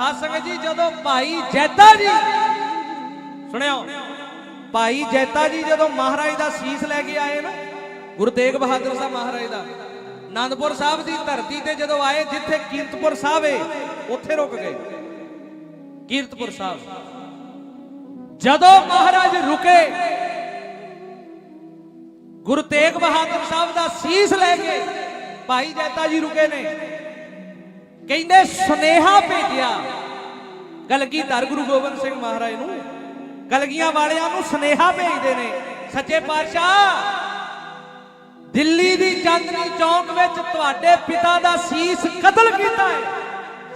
ਸਾਧ ਸੰਗਤ ਜੀ, ਜਦੋਂ ਭਾਈ ਜੈਤਾ ਜੀ, ਸੁਣਿਓ, ਭਾਈ ਜੈਤਾ ਜੀ ਜਦੋਂ ਮਹਾਰਾਜ ਦਾ ਸੀਸ ਲੈ ਕੇ ਆਏ ਨਾ, ਗੁਰੂ ਤੇਗ ਬਹਾਦਰ ਸਾਹਿਬ ਮਹਾਰਾਜ ਦਾ, ਆਨੰਦਪੁਰ ਸਾਹਿਬ ਦੀ ਧਰਤੀ ਤੇ ਜਦੋਂ ਆਏ, ਜਿੱਥੇ ਕੀਰਤਪੁਰ ਸਾਹਿਬ ਏ, ਉੱਥੇ ਰੁਕ ਗਏ। ਕੀਰਤਪੁਰ ਸਾਹਿਬ। ਜਦੋਂ ਮਹਾਰਾਜ ਰੁਕੇ, ਗੁਰੂ ਤੇਗ ਬਹਾਦਰ ਸਾਹਿਬ ਦਾ ਸੀਸ ਲੈ ਕੇ ਭਾਈ ਜੈਤਾ ਜੀ ਰੁਕੇ ਨੇ। ਕਹਿੰਦੇ ਸੁਨੇਹਾ ਭੇਜਿਆ। ਕਲਗੀਧਰ ਗੁਰੂ ਗੋਬਿੰਦ ਸਿੰਘ ਮਹਾਰਾਜ ਨੂੰ? ਕਲਗੀਆਂ ਵਾਲਿਆਂ ਨੂੰ ਸੁਨੇਹਾ ਭੇਜਦੇ ਨੇ। ਸੱਚੇ ਪਾਤਸ਼ਾਹ, ਦਿੱਲੀ ਦੀ ਚਾਂਦਨੀ ਚੌਂਕ ਵਿੱਚ ਤੁਹਾਡੇ ਪਿਤਾ ਦਾ ਸੀਸ ਕਤਲ ਕੀਤਾ ਹੈ।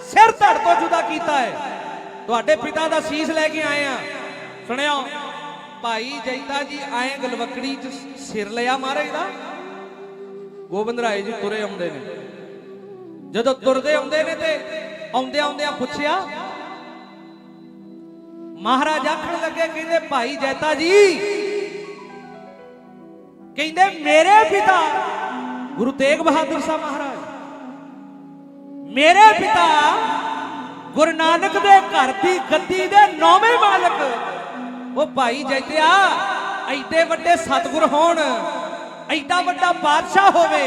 ਸਿਰ ਧੜ ਤੋਂ ਜੁਦਾ ਕੀਤਾ ਹੈ। ਤੁਹਾਡੇ ਪਿਤਾ ਦਾ ਸੀਸ ਲੈ ਕੇ ਆਏ ਆ। ਸੁਣਿਓ, ਭਾਈ ਜੈਤਾ ਜੀ ਆਏ ਗਲਵਕੜੀ ਚ ਸਿਰ ਲਿਆ ਮਹਾਰਾਜ ਦਾ। ਗੋਬਿੰਦ ਰਾਏ ਜੀ ਤੁਰੇ ਆਉਂਦੇ ਨੇ। ਜਦੋਂ ਤੁਰਦੇ ਆਉਂਦੇ ਨੇ ਤੇ ਆਉਂਦੇ ਆਉਂਦਿਆਂ ਪੁੱਛਿਆ, ਮਹਾਰਾਜ ਆਖਣ ਲੱਗੇ, ਕਹਿੰਦੇ, ਭਾਈ ਜੈਤਾ ਜੀ। ਕਹਿੰਦੇ, ਮੇਰੇ ਪਿਤਾ, ਗੁਰੂ ਤੇਗ ਬਹਾਦਰ ਸਾਹਿਬ ਮਹਾਰਾਜ, ਮੇਰੇ ਪਿਤਾ ਗੁਰੂ ਨਾਨਕ ਦੇ ਘਰ ਦੀ ਗੱਦੀ ਦੇ ਨੌਵੇਂ ਮਾਲਕ। ਉਹ ਭਾਈ ਜੈਤਿਆ, ਐਡੇ ਵੱਡੇ ਸਤਿਗੁਰ ਹੋਣ, ਐਡਾ ਵੱਡਾ ਬਾਦਸ਼ਾਹ ਹੋਵੇ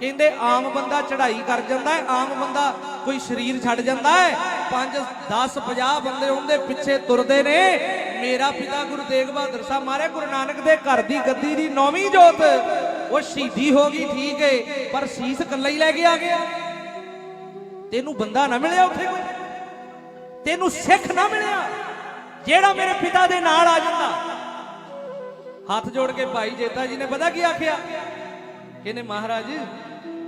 ਕਹਿੰਦੇ ਆਮ ਬੰਦਾ ਚੜ੍ਹਾਈ ਕਰ ਜਾਂਦਾ ਹੈ, ਆਮ ਬੰਦਾ ਕੋਈ ਸਰੀਰ ਛੱਡ ਜਾਂਦਾ ਹੈ। 5 10 50 ਬੰਦੇ ਉਹਦੇ ਪਿੱਛੇ ਤੁਰਦੇ ਨੇ। ਮੇਰਾ ਪਿਤਾ ਗੁਰੂ ਤੇਗ ਬਹਾਦਰ ਸਾਹਿਬ ਮਾਰੇ ਗੁਰੂ ਨਾਨਕ ਦੇ ਘਰ ਦੀ ਗੱਦੀ ਦੀ ਨੌਵੀਂ ਜੋਤ। ਉਹ ਸ਼ਹੀਦੀ ਹੋ ਗਈ, ਠੀਕ ਏ, ਪਰ ਸੀਸ ਇਕੱਲਾ ਹੀ ਲੈ ਕੇ ਆ ਗਿਆ। ਤੈਨੂੰ ਬੰਦਾ ਨਾ ਮਿਲਿਆ ਉੱਥੇ ਕੋਈ। ਤੈਨੂੰ ਸਿੱਖ ਨਾ ਮਿਲਿਆ। ਜਿਹੜਾ ਮੇਰੇ ਪਿਤਾ ਦੇ ਨਾਲ ਆ ਜਾਂਦਾ। ਹੱਥ ਜੋੜ ਕੇ ਭਾਈ ਜੇਤਾ ਜੀ ਨੇ ਪਤਾ ਕੀ ਆਖਿਆ? ਕਹਿੰਦੇ ਮਹਾਰਾਜ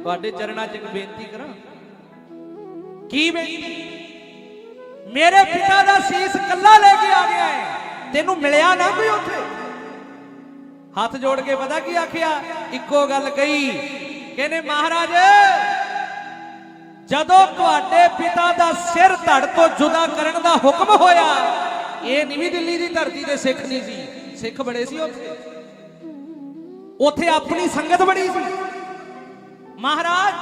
ਤੁਹਾਡੇ ਚਰਨਾਂ 'ਚ ਇੱਕ ਬੇਨਤੀ ਕਰਾਂ। ਕੀ ਬੇਨਤੀ? ਮੇਰੇ ਪਿਤਾ ਦਾ ਸੀਸ ਕੱਲਾ ਲੈ ਕੇ ਆ ਗਿਆ ਹੈ। ਤੈਨੂੰ ਮਿਲਿਆ ਨਾ ਕੋਈ ਉੱਥੇ? ਹੱਥ ਜੋੜ ਕੇ ਪਤਾ ਕੀ ਆਖਿਆ? ਇੱਕੋ ਗੱਲ ਕਹੀ। ਕਹਿੰਦੇ, ਮਹਾਰਾਜ, ਜਦੋਂ ਤੁਹਾਡੇ ਪਿਤਾ ਦਾ ਸਿਰ ਧੜ ਤੋਂ ਜੁਦਾ ਕਰਨ ਦਾ ਹੁਕਮ ਹੋਇਆ, ਇਹ ਨਵੀਂ ਦਿੱਲੀ ਦੀ ਧਰਤੀ ਤੇ ਸਿੱਖ ਨਹੀਂ ਸੀ। ਸਿੱਖ ਬੜੇ ਸੀ ਉੱਥੇ। ਉੱਥੇ ਆਪਣੀ ਸੰਗਤ ਬੜੀ ਸੀ। ਮਹਾਰਾਜ,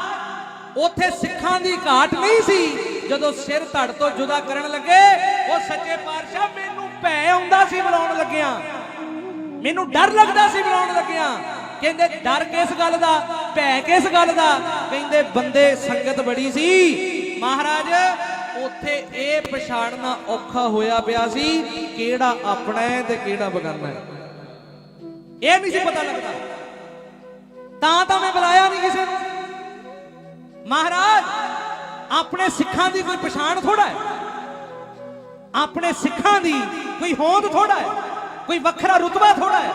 ਉੱਥੇ ਸਿੱਖਾਂ ਦੀ ਘਾਟ ਨਹੀਂ ਸੀ। ਜਦੋਂ ਸਿਰ ਧੜ ਤੋਂ ਜੁਦਾ ਕਰਨ ਲੱਗੇ, ਉਹ ਸੱਚੇ ਪਾਤਸ਼ਾਹ ਮੈਨੂੰ ਭੈ ਆਉਂਦਾ ਸੀ ਬੁਲਾਉਣ ਲੱਗਿਆਂ। ਮੈਨੂੰ ਡਰ ਲੱਗਦਾ ਸੀ ਬੁਲਾਉਣ ਲੱਗਿਆਂ। ਕਹਿੰਦੇ, ਡਰ ਕਿਸ ਗੱਲ ਦਾ? ਭੈ ਕਿਸ ਗੱਲ ਦਾ? ਕਹਿੰਦੇ, ਬੰਦੇ ਸੰਗਤ ਬੜੀ ਸੀ। ਮਹਾਰਾਜ, ਉੱਥੇ ਇਹ ਪਛਾਣਨਾ ਔਖਾ ਹੋਇਆ ਪਿਆ ਸੀ, ਕਿਹੜਾ ਆਪਣਾ ਹੈ ਤੇ ਕਿਹੜਾ ਬਗਾਨਾ ਹੈ। ਇਹ ਨਹੀਂ ਸੀ ਪਤਾ ਲੱਗਦਾ। ਤਾਂ ਤਾਂ ਮੈਂ ਬੁਲਾਇਆ ਨਹੀਂ ਕਿਸੇ ਨੂੰ। ਮਹਾਰਾਜ, ਆਪਣੇ ਸਿੱਖਾਂ ਦੀ ਕੋਈ ਪਛਾਣ ਥੋੜਾ ਹੈ? ਆਪਣੇ ਸਿੱਖਾਂ ਦੀ ਕੋਈ ਹੋਂਦ ਥੋੜਾ ਹੈ? ਕੋਈ ਵੱਖਰਾ ਰੁਤਬਾ ਥੋੜਾ ਹੈ?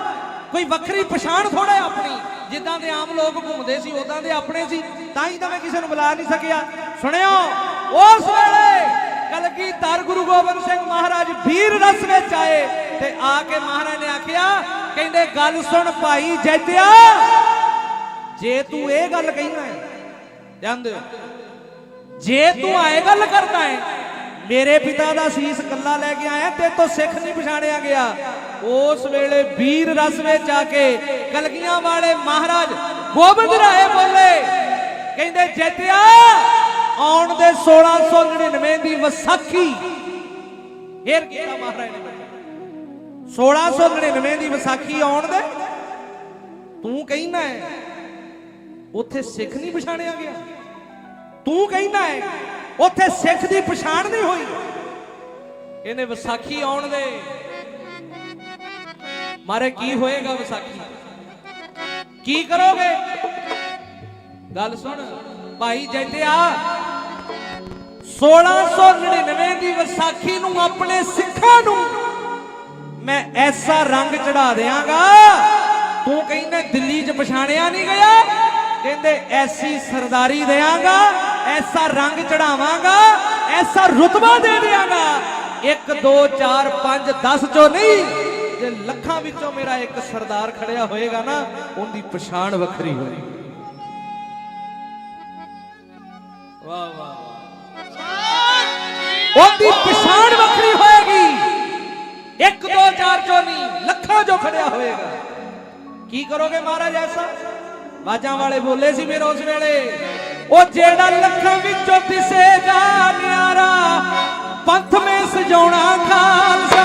ਕੋਈ ਵੱਖਰੀ ਪਛਾਣ ਥੋੜਾ ਹੈ ਆਪਣੀ? ਜਿੱਦਾਂ ਦੇ ਆਮ ਲੋਕ ਘੁੰਮਦੇ ਸੀ, ਉਦਾਂ ਦੇ ਆਪਣੇ ਸੀ, ਤਾਂ ਹੀ ਤਾਂ ਮੈਂ ਕਿਸੇ ਨੂੰ ਬੁਲਾ ਨਹੀਂ ਸਕਿਆ। ਸੁਣਿਓ, ਉਸ ਵੇਲੇ ਕਲਗੀਧਰ ਗੁਰੂ ਗੋਬਿੰਦ ਸਿੰਘ ਮਹਾਰਾਜ ਵੀਰ ਰਸ ਵਿੱਚ ਆਏ ਤੇ ਆ ਕੇ ਮਹਾਰਾਜ ਨੇ ਆਖਿਆ, ਕਹਿੰਦੇ, ਗੱਲ ਸੁਣ ਭਾਈ ਜੈਤਿਆ, ਜੇ ਤੂੰ ਇਹ ਗੱਲ ਕਹਿਣਾ ਹੈ ਧਿਆਨ ਦਿਓ ਜੇ ਤੂੰ ਆਏ ਗੱਲ ਕਰਦਾ ਹੈ ਮੇਰੇ ਪਿਤਾ ਦਾ ਸੀਸ ਕੱਲਾ ਲੈ ਕੇ ਆਇਆ ਤੇ ਤੋਂ ਸਿੱਖ ਨਹੀਂ ਪਛਾਣਿਆ ਗਿਆ। ਉਸ ਵੇਲੇ ਵੀਰ ਰਸ ਵਿੱਚ ਆ ਕੇ ਕਲਗੀਆਂ ਵਾਲੇ ਮਹਾਰਾਜ ਗੋਬਿੰਦ ਰਾਏ ਬੋਲੇ ਕਹਿੰਦੇ ਜੈਤਿਆ ਆਉਣ ਦੇ 1699 ਦੀ ਵਿਸਾਖੀ। ਫੇਰ ਕੀਤਾ ਮਹਾਰਾਜ ਨੇ? 1699 ਦੀ ਵਿਸਾਖੀ ਆਉਣ ਦੇ? ਤੂੰ ਕਹਿਣਾ ਹੈ ਉੱਥੇ ਸਿੱਖ ਨਹੀਂ ਪਛਾਣਿਆ ਗਿਆ। ਤੂੰ ਕਹਿੰਦਾ ਹੈ, ਉੱਥੇ ਸਿੱਖ ਦੀ ਪਛਾਣ ਨਹੀਂ ਹੋਈ। ਇਹਨੇ ਵਿਸਾਖੀ ਆਉਣ ਦੇ। ਮਾਰੇ, ਕੀ ਹੋਏਗਾ ਵਿਸਾਖੀ? ਕੀ ਕਰੋਗੇ? ਗੱਲ ਸੁਣ, ਭਾਈ ਜੈਤਿਆ 1699 ਦੀ ਵਿਸਾਖੀ ਨੂੰ ਆਪਣੇ ਸਿੱਖਾਂ ਨੂੰ ਮੈਂ ਐਸਾ ਰੰਗ ਚੜਾ ਦਿਆਂਗਾ। ਤੂੰ ਕਹਿੰਦਾ, ਦਿੱਲੀ 'ਚ ਪਛਾਣਿਆ ਨਹੀਂ ਗਿਆ? ਕਹਿੰਦੇ, ਐਸੀ ਸਰਦਾਰੀ ਦੇਵਾਂਗਾ ਐਸਾ ਰੰਗ ਚੜਾਵਾਂਗਾ, ਐਸਾ ਰੁਤਬਾ ਦੇ ਦਿਆਂਗਾ। 1 2 4 5 10 ਚੋਂ ਨਹੀਂ, ਜੇ ਲੱਖਾਂ ਵਿੱਚੋਂ ਮੇਰਾ ਇੱਕ ਸਰਦਾਰ ਖੜਿਆ ਹੋਏਗਾ ਨਾ, ਉਹਦੀ ਪਛਾਣ ਵੱਖਰੀ ਹੋਏਗੀ। ਵਾਹ ਵਾਹ ਉਹਦੀ ਪਛਾਣ ਵੱਖਰੀ ਹੋਏਗੀ। 1 2 4 ਚੋਂ ਨਹੀਂ, ਲੱਖਾਂ ਜੋ ਖੜਿਆ ਹੋਏਗਾ। ਕੀ ਕਰੋਗੇ ਮਹਾਰਾਜ ਐਸਾ? ਬਾਜਾਂ ਵਾਲੇ ਬੋਲੇ ਸੀ ਫਿਰ ਉਸ ਵੇਲੇ। ਉਹ ਜਿਹੜਾ ਲੱਖਾਂ ਵਿੱਚੋਂ ਦਿਸੇਗਾ ਨਿਆਰਾ ਪੰਥ ਮੇ ਸਜਾਉਣਾ ਖਾਲਸਾ।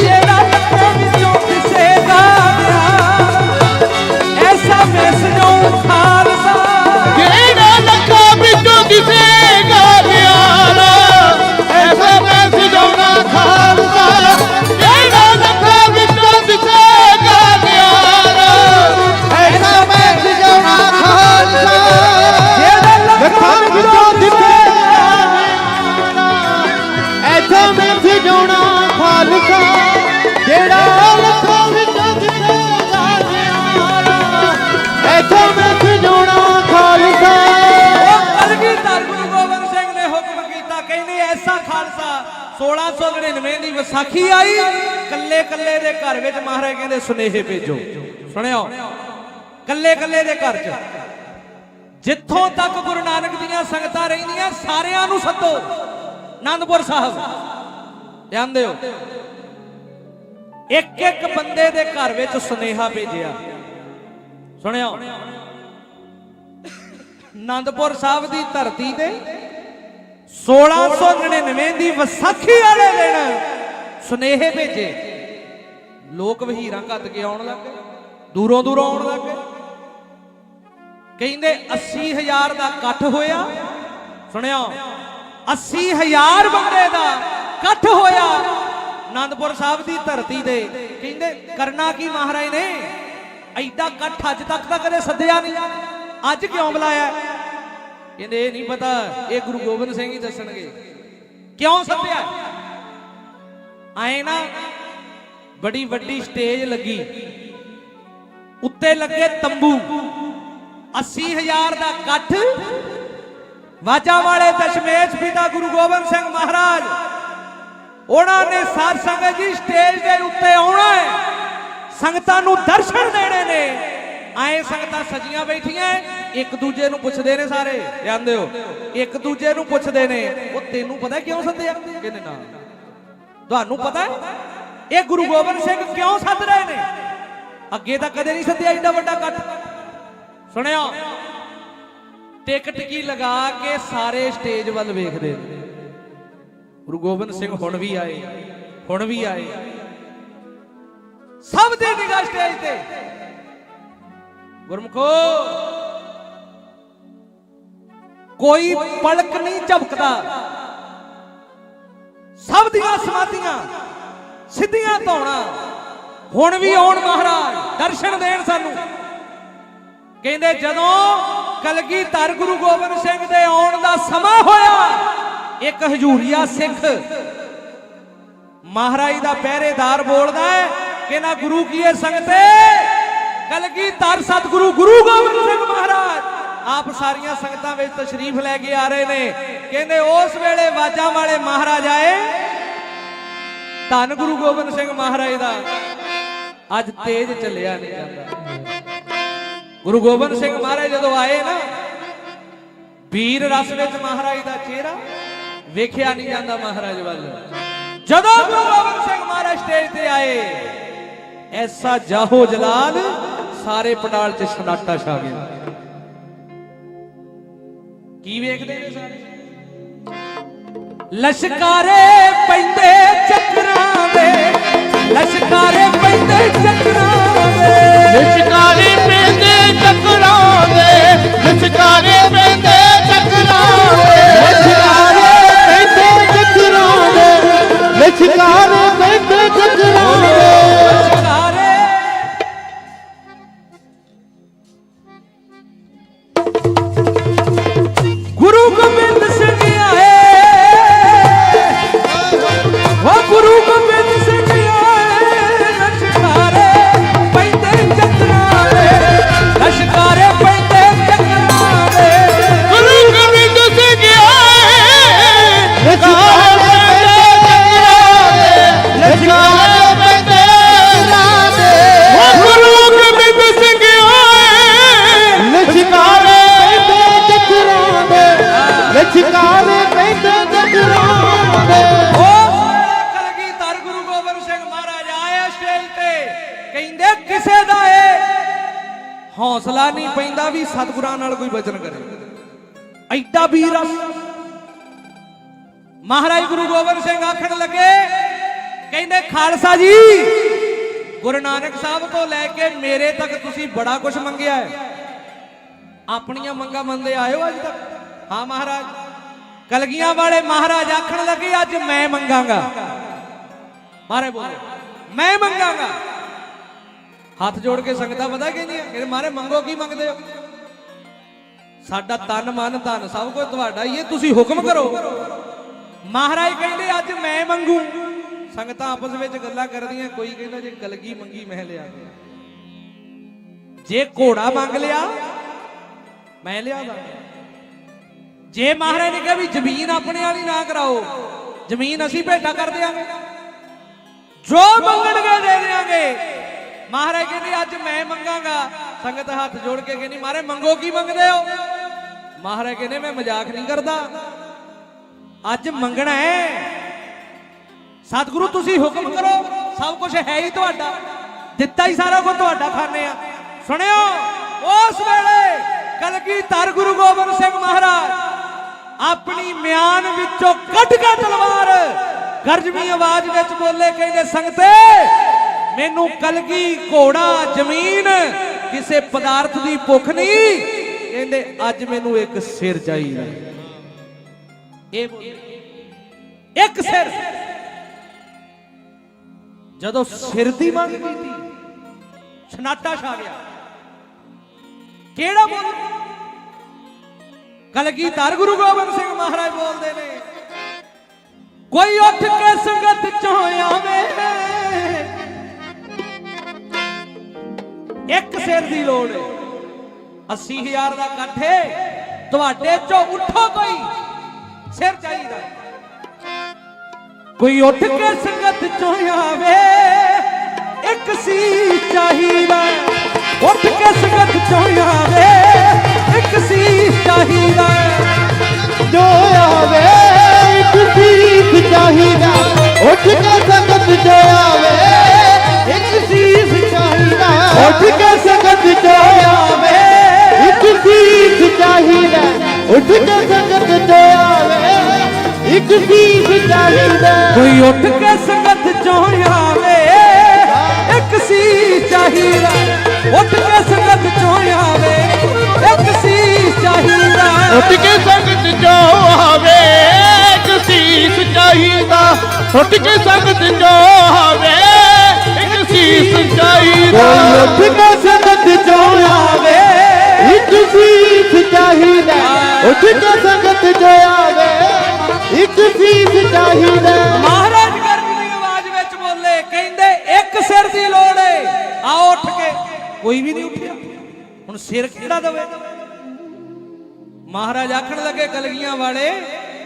ਜਿਹੜਾ ਲੱਖਾਂ ਵਿੱਚੋਂ ਘਰ 'ਚ। ਜਿੱਥੋਂ ਤੱਕ ਗੁਰੂ ਨਾਨਕ ਦੀਆਂ ਸੰਗਤਾਂ ਰਹਿੰਦੀਆਂ, ਸਾਰਿਆਂ ਨੂੰ ਸੱਦੋ। ਆਨੰਦਪੁਰ ਸਾਹਿਬ। ਜਾਂਦੇ ਹੋ। ਇੱਕ ਇੱਕ ਬੰਦੇ ਦੇ ਘਰ ਵਿੱਚ ਸੁਨੇਹਾ ਭੇਜਿਆ। ਸੁਣਿਓ। ਆਨੰਦਪੁਰ ਸਾਹਿਬ ਦੀ ਧਰਤੀ ਤੇ 1699 ਦੀ ਵਿਸਾਖੀ ਵਾਲੇ ਦਿਨ ਸੁਨੇਹੇ ਭੇਜੇ। ਲੋਕ ਵਹੀਰਾਂ ਘੱਤ ਕੇ ਆਉਣ ਲੱਗੇ ਦੂਰੋਂ ਦੂਰੋਂ ਆਉਣ ਲੱਗੇ ਕਹਿੰਦੇ 80000 ਦਾ ਇਕੱਠ ਹੋਇਆ। ਸੁਣਿਓ 80000 ਬੰਦੇ ਦਾ ਇਕੱਠ ਹੋਇਆ। ਆਨੰਦਪੁਰ ਸਾਹਿਬ ਦੀ ਧਰਤੀ ਤੇ ਕਹਿੰਦੇ, ਕਰਨਾ ਕੀ ਮਹਾਰਾਜ ਨੇ? ਐਡਾ ਇਕੱਠ ਅੱਜ ਤੱਕ ਤਾਂ ਕਦੇ ਸੱਦਿਆ ਨਹੀਂ। ਅੱਜ ਕਿਉਂ ਬੁਲਾਇਆ? ਕਹਿੰਦੇ, ਇਹ ਨਹੀਂ ਪਤਾ, ਇਹ ਗੁਰੂ ਗੋਬਿੰਦ ਸਿੰਘ ਹੀ ਦੱਸਣਗੇ। ਕਿਉਂ ਸੱਦਿਆ? ਆਏ ਨਾ, ਬੜੀ ਵੱਡੀ ਸਟੇਜ ਲੱਗੀ। ਉੱਤੇ ਲੱਗੇ ਤੰਬੂ। 80000 ਦਾ ਇਕੱਠ ਵਾਜਾ ਵਾਲੇ ਦਸ਼ਮੇਸ਼ ਪਿਤਾ ਗੁਰੂ ਗੋਬਿੰਦ ਸਿੰਘ ਮਹਾਰਾਜ, ਉਹਨਾਂ ਨੇ ਸਾਧ ਸੰਗਤ ਜੀ ਸਟੇਜ ਦੇ ਉੱਤੇ ਆਉਣਾ ਹੈ। ਸੰਗਤਾਂ ਨੂੰ ਦਰਸ਼ਨ ਦੇਣੇ ਨੇ। ਆਏ ਸੰਗਤਾਂ ਸਜੀਆਂ ਬੈਠੀਆਂ ਇੱਕ ਦੂਜੇ ਨੂੰ ਪੁੱਛਦੇ ਨੇ ਸਾਰੇ, ਜਾਂਦੇ ਹੋ? ਇੱਕ ਦੂਜੇ ਨੂੰ ਪੁੱਛਦੇ ਨੇ, ਉਹ ਤੈਨੂੰ ਪਤਾ ਕਿਉਂ ਸੱਦਿਆ ਕਹਿੰਦੇ ਨਾ। ਤੁਹਾਨੂੰ ਪਤਾ ਇਹ ਗੁਰੂ ਗੋਬਿੰਦ ਸਿੰਘ ਕਿਉਂ ਸੱਦ ਰਹੇ ਨੇ? ਅੱਗੇ ਤਾਂ ਕਦੇ ਨਹੀਂ ਸੱਦਿਆ ਇੰਨਾ ਵੱਡਾ ਇਕੱਠ ਸੁਣਿਓ। ਟਿਕਟ ਕੀ ਲਗਾ ਕੇ ਸਾਰੇ ਸਟੇਜ ਵੱਲ ਵੇਖਦੇ ਨੇ? ਗੁਰੂ ਗੋਬਿੰਦ ਸਿੰਘ ਹੁਣ ਵੀ ਆਏ, ਹੁਣ ਵੀ ਆਏ। ਸਭ ਦੀ ਨਿਗਾਹ ਸਟੇਜ ਤੇ। ਗੁਰਮਖੋ, ਕੋਈ ਪਲਕ ਨਹੀਂ ਝਪਕਦਾ। ਸਭ ਦੀਆਂ ਸਮਾਧੀਆਂ ਸਿੱਧੀਆਂ ਧੌਣਾ। ਹੁਣ ਵੀ ਆਉਣ ਮਹਾਰਾਜ, ਦਰਸ਼ਨ ਦੇਣ ਸਾਨੂੰ। ਕਹਿੰਦੇ ਜਦੋਂ ਕਲਗੀਧਰ ਗੁਰੂ ਗੋਬਿੰਦ ਸਿੰਘ ਦੇ ਆਉਣ ਦਾ ਸਮਾਂ ਹੋਇਆ, ਇੱਕ ਹਜੂਰੀਆ ਸਿੱਖ ਮਹਾਰਾਜ ਦਾ ਪਹਿਰੇਦਾਰ ਬੋਲਦਾ ਹੈ ਕਿ ਨਾ ਗੁਰੂ ਕੀਏ ਸੰਗਤੇ ਕਲਗੀਧਰ ਸਤਿਗੁਰੂ ਗੁਰੂ ਗੋਬਿੰਦ ਸਿੰਘ ਮਹਾਰਾਜ। ਆਪ ਸਾਰੀਆਂ ਸੰਗਤਾਂ ਵਿੱਚ ਤਸ਼ਰੀਫ ਲੈ ਕੇ ਆ ਰਹੇ ਨੇ। ਕਹਿੰਦੇ ਉਸ ਵੇਲੇ ਵਾਜਾਂ ਵਾਲੇ ਮਹਾਰਾਜ ਆਏ। ਧੰਨ ਗੁਰੂ ਗੋਬਿੰਦ ਸਿੰਘ ਮਹਾਰਾਜ ਦਾ। ਅੱਜ ਤੇਜ ਚੱਲਿਆ ਨਹੀਂ ਜਾਂਦਾ। ਗੁਰੂ ਗੋਬਿੰਦ ਸਿੰਘ ਮਹਾਰਾਜ ਜਦੋਂ ਆਏ ਨਾ ਵੀਰ ਰਸ ਵਿੱਚ ਮਹਾਰਾਜ ਦਾ ਚਿਹਰਾ ਵੇਖਿਆ ਨਹੀਂ ਜਾਂਦਾ ਮਹਾਰਾਜ ਵੱਲ। ਜਦੋਂ ਗੁਰੂ ਗੋਬਿੰਦ ਸਿੰਘ ਮਹਾਰਾਜ ਸਟੇਜ ਤੇ ਆਏ, ਐਸਾ ਜਾਹੋ ਜਲਾਲ ਸਾਰੇ ਪੰਡਾਲ 'ਚ ਸਨਾਟਾ ਛਾ ਗਿਆ। ਕੀ ਵੇਖਦੇ ਨੇ ਸਾਰੇ? ਲਸ਼ਕਾਰੇ ਪੈਂਦੇ ਚੱਕਰਾਂ ਦੇ, ਲਸ਼ਕਾਰੇ ਪੈਂਦੇ ਚੱਕਰਾਂ ਦੇ। ਟਕਰਾਉਂਦੇ ਲਿਸ਼ਕਾਰੇ ਕਹਿੰਦੇ ਜੀ। ਗੁਰੂ ਨਾਨਕ ਸਾਹਿਬ ਤੋਂ ਲੈ ਕੇ ਮੇਰੇ ਤੱਕ ਤੁਸੀਂ ਬੜਾ ਕੁਝ ਮੰਗਿਆ ਹੈ। ਆਪਣੀਆਂ ਮੰਗਾਂ ਮੰਨਦੇ ਆਇਓ ਅੱਜ ਤੱਕ। ਹਾਂ ਮਹਾਰਾਜ। ਕਲਗੀਆਂ ਵਾਲੇ ਮਹਾਰਾਜ ਆਖਣ ਲੱਗੇ, ਅੱਜ ਮੈਂ ਮੰਗਾਂਗਾ। ਮਾਰੇ ਬੋਲੇ। ਮੈਂ ਮੰਗਾਂਗਾ। ਹੱਥ ਜੋੜ ਕੇ ਸੰਗਤਾਂ ਪਤਾ ਕਹਿੰਦੀਆਂ ਕਿ ਮਾਰੇ, ਮੰਗੋ, ਕੀ ਮੰਗਦੇ ਹੋ? ਸਾਡਾ ਤਨ, ਮਨ, ਧਨ ਸਭ ਕੁਝ ਤੁਹਾਡਾ ਹੀ ਹੈ। ਤੁਸੀਂ ਹੁਕਮ ਕਰੋ। ਮਹਾਰਾਜ ਕਹਿੰਦੇ, ਅੱਜ ਮੈਂ ਮੰਗੂ। ਸੰਗਤਾਂ ਆਪਸ ਵਿੱਚ ਗੱਲਾਂ ਕਰਦੀਆਂ, ਕੋਈ ਕਹਿੰਦਾ ਜੇ ਗਲਗੀ ਮੰਗੀ ਮੈਂ ਲਿਆ ਦੇ। ਜੇ ਘੋੜਾ ਮੰਗ ਲਿਆ, ਮੈਂ ਲਿਆ ਦਾਂ। ਜੇ ਮਹਾਰਾਜ ਨੇ ਕਿਹਾ ਵੀ ਜ਼ਮੀਨ ਆਪਣੇ ਵਾਲੀ ਨਾ ਕਰਾਓ, ਜ਼ਮੀਨ ਅਸੀਂ ਭੇਟਾ ਕਰ ਦਿਆਂਗੇ। ਜੋ ਮੰਗਣਗੇ ਦੇ ਦੇਾਂਗੇ ਮਹਾਰਾਜ ਕਹਿੰਦੇ, ਅੱਜ ਮੈਂ ਮੰਗਾਂਗਾ। ਸੰਗਤ ਹੱਥ ਜੋੜ ਕੇ ਕਹਿੰਦੀ, ਮਹਾਰਾਜ, ਮੰਗੋ ਕੀ ਮੰਗਦੇ ਹੋ? ਮਹਾਰਾਜ ਕਹਿੰਦੇ, ਮੈਂ ਮਜ਼ਾਕ ਨਹੀਂ ਕਰਦਾ। ਅੱਜ ਮੰਗਣਾ ਹੈ। ਸਤਿਗੁਰੂ, ਤੁਸੀਂ ਹੁਕਮ ਕਰੋ। ਸਭ ਕੁਝ ਹੈ ਹੀ ਤੁਹਾਡਾ। ਦਿੱਤਾ ਹੀ ਸਾਰਾ ਕੁਝ ਤੁਹਾਡਾ ਖਾਨੇ ਆ। ਸੁਣਿਓ, ਉਸ ਵੇਲੇ ਕਲਗੀ ਗੁਰੂ ਗੋਬਿੰਦ ਸਿੰਘ ਮਹਾਰਾਜ ਆਪਣੀ ਮਿਆਨ ਵਿੱਚੋਂ ਕੱਢ ਕੇ ਤਲਵਾਰ ਗਰਜਵੀਂ ਆਵਾਜ਼ ਵਿੱਚ ਬੋਲੇ ਕਹਿੰਦੇ, ਸੰਗਤੇ, ਮੈਨੂੰ ਕਲਗੀ ਘੋੜਾ, ਜ਼ਮੀਨ ਕਿਸੇ ਪਦਾਰਥ ਦੀ ਭੁੱਖ ਨਹੀਂ। ਕਹਿੰਦੇ, ਅੱਜ ਮੈਨੂੰ ਇੱਕ ਸਿਰ ਚਾਹੀਦਾ। ਇਹ ਇੱਕ ਸਿਰ। ਜਦੋਂ ਸਿਰ ਦੀ ਮੰਗ ਕੀਤੀ, ਛਨਾਟਾ ਛਾ ਗਿਆ। ਕਿਹੜਾ ਬੋਲ? ਕਲਗੀ ਧਰ ਗੁਰੂ ਗੋਬਿੰਦ ਸਿੰਘ ਮਹਾਰਾਜ ਬੋਲਦੇ ਨੇ, ਕੋਈ ਉੱਠ ਕੇ ਸੰਗਤ ਚੋਂ ਆਵੇ। ਇੱਕ ਸਿਰ ਦੀ ਲੋੜ ਹੈ 80000 ਦਾ ਇਕੱਠੇ ਤੁਹਾਡੇ ਚੋਂ ਉੱਠੋ ਕੋਈ। ਸਿਰ ਚਾਹੀਦਾ। ਕੋਈ ਉੱਠ ਕੇ ਸੰਗਤ ਚੋਂ ਆਵੇ ਇੱਕ ਸੀ ਚਾਹੀਦਾ। ਉੱਠ ਕੇ ਸੰਗਤ ਚੋਂ ਆਵੇ ਉੱਠ ਕੇ ਸੰਗਤ ਚੋਂ ਆਵੇ। ਇੱਕ ਸੀ ਚਾਹੀਦਾ ਉੱਠ ਕੇ ਸੰਗਤ ਚੋਂ ਆਵੇ। ਇੱਕ ਸੀ ਚਾਹੀਦਾ ਉੱਠ ਕੇ ਸੰਗਤ ਜੋ ਆਵੇ। ਇੱਕ ਸੀਸ ਚਾਹੀਦਾ ਉੱਠ ਕੇ ਸੰਗਤ ਜੋ ਆਵੇ। ਇੱਕ ਸੀਸ ਚਾਹੀਦਾ। ਉੱਠ ਕੇ ਸੰਗਤ ਜੋ ਆਵੇ। ਇੱਕ ਸੀਸ ਚਾਹੀਦਾ ਉੱਠ ਕੇ ਸੰਗਤ ਜੋ ਆਵੇ। ਇੱਕ ਸੀਸ ਚਾਹੀਦਾ। ਕੋਈ ਵੀ ਨਹੀਂ ਉੱਠਿਆ। ਹੁਣ ਸਿਰ ਕਿਹੜਾ ਦਵੇ? ਮਹਾਰਾਜ ਆਖਣ ਲੱਗੇ, ਕਲਗੀਆਂ ਵਾਲੇ,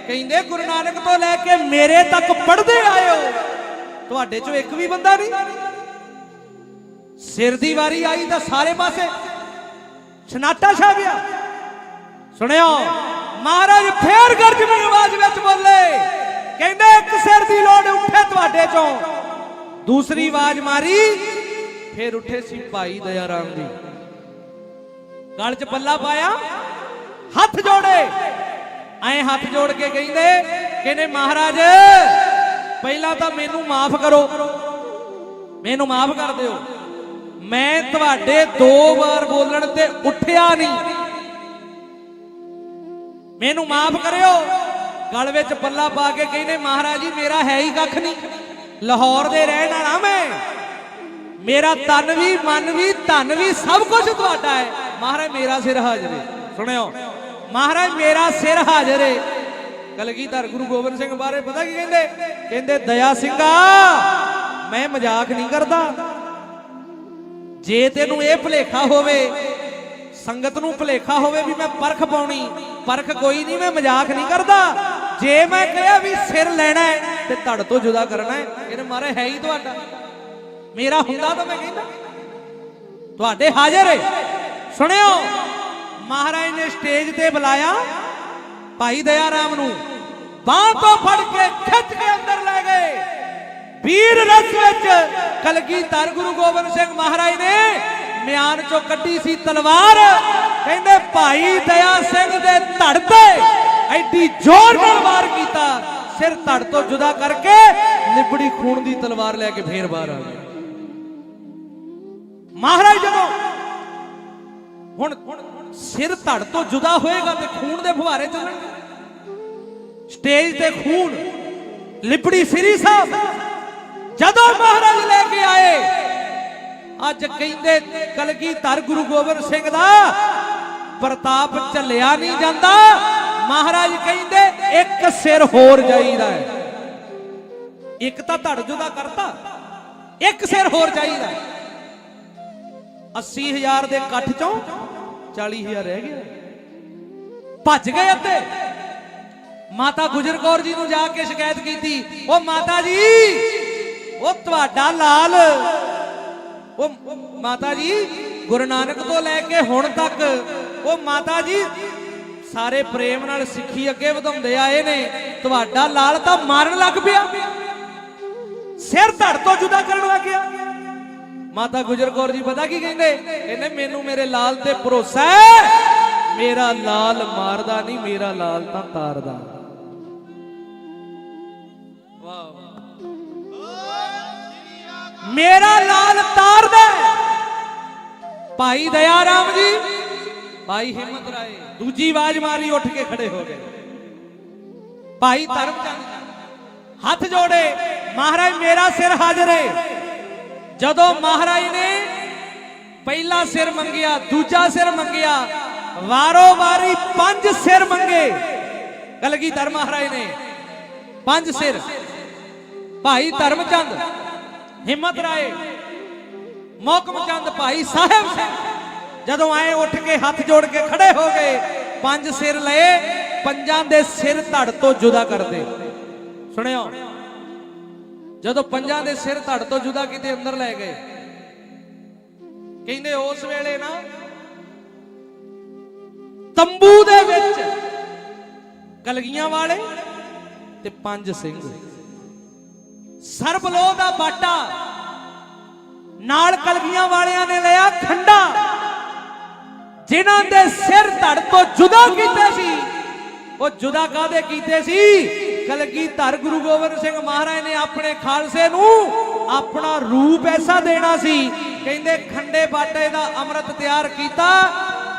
ਕਹਿੰਦੇ, ਗੁਰੂ ਨਾਨਕ ਤੋਂ ਲੈ ਕੇ ਮੇਰੇ ਤੱਕ ਪੜਦੇ ਆਇਓ। ਤੁਹਾਡੇ ਚੋਂ ਇੱਕ ਵੀ ਬੰਦਾ ਨਹੀਂ। ਸਿਰ ਦੀ ਵਾਰੀ ਆਈ ਤਾਂ ਸਾਰੇ ਪਾਸੇ ਛਨਾਟਾ ਛਾ ਗਿਆ। ਸੁਣਿਓ, ਮਹਾਰਾਜ ਫੇਰ ਗਰਜਵੀਂ ਆਵਾਜ਼ ਵਿੱਚ ਬੋਲੇ। ਕਹਿੰਦੇ, ਇੱਕ ਸਿਰ ਦੀ ਲੋੜ ਉੱਠੇ ਤੁਹਾਡੇ ਚੋਂ। ਦੂਸਰੀ ਆਵਾਜ਼ ਮਾਰੀ ਫੇਰ ਉੱਠੇ ਸੀ ਭਾਈ ਦਇਆ ਰਾਮ ਜੀ। ਗਲ 'ਚ ਪੱਲਾ ਪਾਇਆ, ਹੱਥ ਜੋੜੇ। ਐ ਹੱਥ ਜੋੜ ਕੇ ਕਹਿੰਦੇ ਕਹਿੰਦੇ, ਮਹਾਰਾਜ, ਪਹਿਲਾਂ ਤਾਂ ਮੈਨੂੰ ਮਾਫ ਕਰੋ। ਮੈਨੂੰ ਮਾਫ ਕਰ ਦਿਓ। ਮੈਂ ਤੁਹਾਡੇ ਦੋ ਵਾਰ ਬੋਲਣ ਤੇ ਉੱਠਿਆ ਨਹੀਂ। ਮੈਨੂੰ ਮਾਫ ਕਰਿਓ। ਗਲ ਵਿੱਚ ਪੱਲਾ ਪਾ ਕੇ ਕਹਿੰਦੇ, ਮਹਾਰਾਜ ਜੀ, ਮੇਰਾ ਹੈ ਹੀ ਕੱਖ ਨਹੀਂ। ਲਾਹੌਰ ਦੇ ਰਹਿਣ ਵਾਲਾ ਮੈਂ। ਮੇਰਾ ਤਨ ਵੀ, ਮਨ ਵੀ, ਧਨ ਵੀ ਸਭ ਕੁਝ ਤੁਹਾਡਾ ਹੈ। ਮਹਾਰਾਜ, ਮੇਰਾ ਸਿਰ ਹਾਜ਼ਰ। ਹੈ ਸੁਣਿਓ, ਮਹਾਰਾਜ, ਮੇਰਾ ਸਿਰ ਹਾਜ਼ਰ। ਹੈ ਕਲਗੀਧਰ, ਗੁਰੂ ਗੋਬਿੰਦ ਸਿੰਘ ਬਾਰੇ ਪਤਾ ਕੀ ਕਹਿੰਦੇ? ਕਹਿੰਦੇ, ਦਇਆ ਸਿੰਘਾ, ਮੈਂ ਮਜ਼ਾਕ ਨਹੀਂ ਕਰਦਾ। ਜੇ ਤੈਨੂੰ ਇਹ ਭੁਲੇਖਾ ਹੋਵੇ, ਸੰਗਤ ਨੂੰ ਭੁਲੇਖਾ ਹੋਵੇ ਵੀ ਮੈਂ ਪਰਖ ਪਾਉਣੀ, ਪਰਖ ਕੋਈ ਨਹੀਂ, ਮੈਂ ਮਜ਼ਾਕ ਨਹੀਂ ਕਰਦਾ। ਜੇ ਮੈਂ ਕਿਹਾ ਵੀ ਸਿਰ ਲੈਣਾ ਹੈ, ਤੇ ਧੜ ਤੋਂ ਜੁਦਾ ਕਰਨਾ ਹੈ। ਇਹਨੇ ਮਾਰੇ ਹੈ ਹੀ ਤੁਹਾਡਾ। ਮੇਰਾ ਹੁੰਦਾ ਤਾਂ ਮੈਂ ਕਹਿੰਦਾ। ਤੁਹਾਡੇ ਹਾਜ਼ਰ ਸੁਣਿਓ, ਮਹਾਰਾਜ ਨੇ ਸਟੇਜ ਤੇ ਬੁਲਾਇਆ। ਭਾਈ ਦਇਆ ਰਾਮ ਨੂੰ ਬਾਹ ਤੋਂ ਫੜ ਕੇ ਖਿੱਚ ਕੇ ਅੰਦਰ ਲੈ ਗਏ। ਵੀਰ ਰਸ ਵਿੱਚ ਕਲਗੀ ਧਰ ਗੁਰੂ ਗੋਬਿੰਦ ਸਿੰਘ ਮਹਾਰਾਜ ਨੇ ਮਿਆਨ ਚੋਂ ਕੱਢੀ ਸੀ ਤਲਵਾਰ। ਕਹਿੰਦੇ, ਭਾਈ ਦਇਆ ਸਿੰਘ ਦੇ ਧੜ ਤੇ ਐਡੀ ਜ਼ੋਰ ਨਾਲ ਵਾਰ ਕੀਤਾ। ਸਿਰ ਧੜ ਤੋਂ ਜੁਦਾ ਕਰਕੇ ਲਿਬੜੀ ਖੂਨ ਦੀ ਤਲਵਾਰ ਲੈ ਕੇ ਫੇਰ ਬਾਹਰ ਆ ਗਿਆ ਮਹਾਰਾਜ, ਜਦੋਂ ਹੁਣ ਸਿਰ ਧੜ ਤੋਂ ਜੁਦਾ ਹੋਏਗਾ ਤੇ ਖੂਨ ਦੇ ਫੁਹਾਰੇ ਚੱਲਣਗੇ ਸਟੇਜ ਤੇ ਖੂਨ ਲਿਪੜੀ ਸ੍ਰੀ ਸਾਹਿਬ, ਜਦੋਂ ਮਹਾਰਾਜ ਲੈ ਕੇ ਆਏ, ਅੱਜ ਕਹਿੰਦੇ ਕਲਗੀ ਧਰ ਗੁਰੂ ਗੋਬਿੰਦ ਸਿੰਘ ਦਾ ਪ੍ਰਤਾਪ ਝੱਲਿਆ ਨਹੀਂ ਜਾਂਦਾ ਮਹਾਰਾਜ ਕਹਿੰਦੇ ਇੱਕ ਸਿਰ ਹੋਰ ਚਾਹੀਦਾ ਹੈ ਇੱਕ ਤਾਂ ਧੜ ਜੁਦਾ ਕਰਤਾ, ਇੱਕ ਸਿਰ ਹੋਰ ਚਾਹੀਦਾ ਹੈ। 80000 ਦੇ ਇਕੱਠ ਚੋਂ 40000 ਰਹਿ ਗਿਆ ਭੱਜ ਗਏ ਅੱਧੇ। ਮਾਤਾ ਗੁਜਰ ਕੌਰ ਜੀ ਨੂੰ ਜਾ ਕੇ ਸ਼ਿਕਾਇਤ ਕੀਤੀ, ਉਹ ਮਾਤਾ ਜੀ, ਉਹ ਤੁਹਾਡਾ ਲਾਲ। ਉਹ ਮਾਤਾ ਜੀ, ਗੁਰੂ ਨਾਨਕ ਤੋਂ ਲੈ ਕੇ ਹੁਣ ਤੱਕ, ਉਹ ਮਾਤਾ ਜੀ, ਸਾਰੇ ਪ੍ਰੇਮ ਨਾਲ ਸਿੱਖੀ ਅੱਗੇ ਵਧਾਉਂਦੇ ਆਏ ਨੇ। ਤੁਹਾਡਾ ਲਾਲ ਤਾਂ ਮਾਰਨ ਲੱਗ ਪਿਆ। ਸਿਰ ਧੜ ਤੋਂ ਜੁਦਾ ਕਰਨ ਲੱਗ ਗਿਆ ਮਾਤਾ ਗੁਜਰ ਕੌਰ ਜੀ, ਪਤਾ ਕੀ ਕਹਿੰਦੇ? ਕਹਿੰਦੇ, ਮੈਨੂੰ ਮੇਰੇ ਲਾਲ ਤੇ ਭਰੋਸਾ ਹੈ। ਮੇਰਾ ਲਾਲ ਮਾਰਦਾ ਨਹੀਂ, ਮੇਰਾ ਲਾਲ ਤਾਂ ਤਾਰਦਾ। ਵਾਹ ਮੇਰਾ ਲਾਲ ਤਾਰਦਾ ਭਾਈ ਦਇਆ ਰਾਮ ਜੀ, ਭਾਈ ਹਿੰਮਤ ਰਾਏ, ਦੂਜੀ ਆਵਾਜ਼ ਮਾਰੀ, ਉੱਠ ਕੇ ਖੜੇ ਹੋ ਗਏ। ਭਾਈ ਧਰਮਚੰਦ ਹੱਥ ਜੋੜੇ, ਮਹਾਰਾਜ, ਮੇਰਾ ਸਿਰ ਹਾਜ਼ਰ ਹੈ ਜਦੋਂ ਮਹਾਰਾਜ ਨੇ ਪਹਿਲਾ ਸਿਰ ਮੰਗਿਆ, ਦੂਜਾ ਸਿਰ ਮੰਗਿਆ, ਵਾਰੋ ਵਾਰੀ ਪੰਜ ਸਿਰ ਮੰਗੇ। ਕਲਗੀਧਰ ਮਹਾਰਾਜ ਨੇ? ਪੰਜ ਸਿਰ। ਭਾਈ ਧਰਮਚੰਦ, ਹਿੰਮਤ ਰਾਏ, ਮੋਕਮ ਚੰਦ ਭਾਈ ਸਾਹਿਬ ਸਿੰਘ, ਜਦੋਂ ਆਏ ਉੱਠ ਕੇ ਹੱਥ ਜੋੜ ਕੇ ਖੜੇ ਹੋ ਗਏ, ਪੰਜ ਸਿਰ ਲਏ, ਪੰਜਾਂ ਦੇ ਸਿਰ ਧੜ ਤੋਂ ਜੁਦਾ ਕਰਦੇ ਸੁਣਿਓ ਜਦੋਂ ਪੰਜਾਂ ਦੇ ਸਿਰ ਧੜ ਤੋਂ ਜੁਦਾ ਕੀਤੇ ਅੰਦਰ ਲੈ ਗਏ। ਕਹਿੰਦੇ ਉਸ ਵੇਲੇ ਨਾ ਤੰਬੂ ਦੇ ਵਿੱਚ ਕਲਗੀਆਂ ਵਾਲੇ ਤੇ ਪੰਜ ਸਿੰਘ। ਸਰਬਲੋਹ ਦਾ ਬਾਟਾ ਨਾਲ ਕਲਗੀਆਂ ਵਾਲਿਆਂ ਨੇ ਲਿਆ ਖੰਡਾ, ਜਿਨ੍ਹਾਂ ਦੇ ਸਿਰ ਧੜ ਤੋਂ ਜੁਦਾ ਕੀਤੇ ਸੀ। ਉਹ ਜੁਦਾ ਕਾਦੇ ਕੀਤੇ ਸੀ? ਕਲਗੀ ਗੁਰੂ ਗੋਬਿੰਦ ਸਿੰਘ ਮਹਾਰਾਜ ਨੇ ਆਪਣੇ ਖਾਲਸੇ ਨੂੰ ਆਪਣਾ ਰੂਪ ਐਸਾ ਦੇਣਾ ਸੀ। ਕਹਿੰਦੇ ਖੰਡੇ ਬਾਟੇ ਦਾ ਅੰਮ੍ਰਿਤ ਤਿਆਰ ਕੀਤਾ,